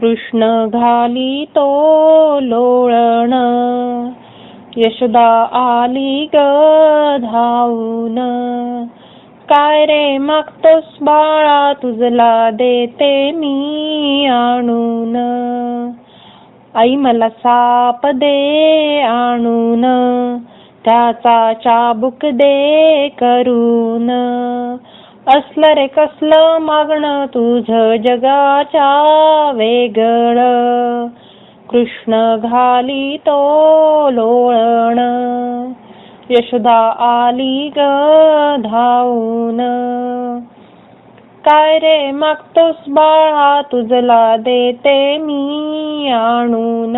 कृष्ण घाली तो लोळण. यशोदा आली ग धावून. काय रे मागतोस बाळा तुझला देते मी आणून. आई मला साप दे आणून त्याचा चाबूक दे करून. असलं रे कसलं मागणं तुझ जगाच्या वेगळ. कृष्ण घाली तो लोळण. यशोदा आली ग धावून. काय रे मागतोस बाळा तुझला देते मी आणून.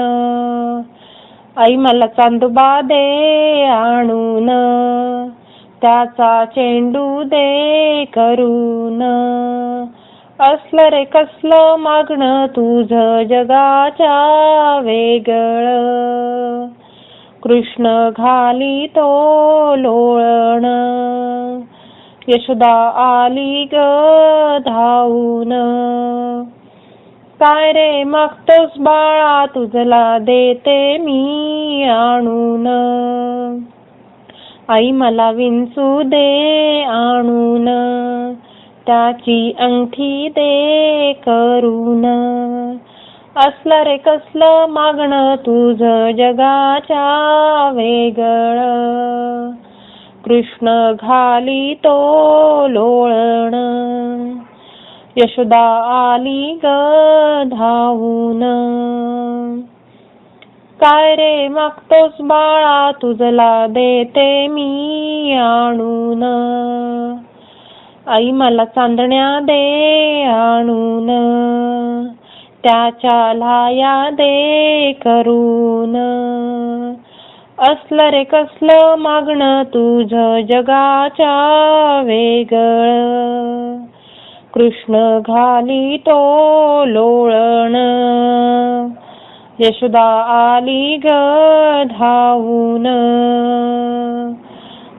आई मला चांदोबा दे आणून. त्याचा चेंडू दे करून. असलं रे कसलं मागणं तुझ जगाच्या वेगळ. कृष्ण घाली तो लोळण. यशोदा आली ग धावून. काय रे मागतोस बाळा तुझला देते मी आणून. आई मला विंचू दे आणून त्याची अंगठी दे करून. असलं रे कसलं मागणं तुझ जगाच्या वेगळ. कृष्ण घाली तो लोळण यशोदा आली ग धावून. काय रे? मागतोस बाळा तुझला देते मी आणून. आई मला चांदण्या दे आणून. त्याच्या लाया दे करून. असलं रे कसलं मागणं तुझ जगाच्या वेगळ. कृष्ण घाली तो लोळण. यशोदा आली ग धावून.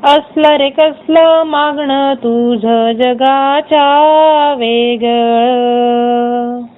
असलं रे कसलं मागणं तुझ जगाच्या वेगळ.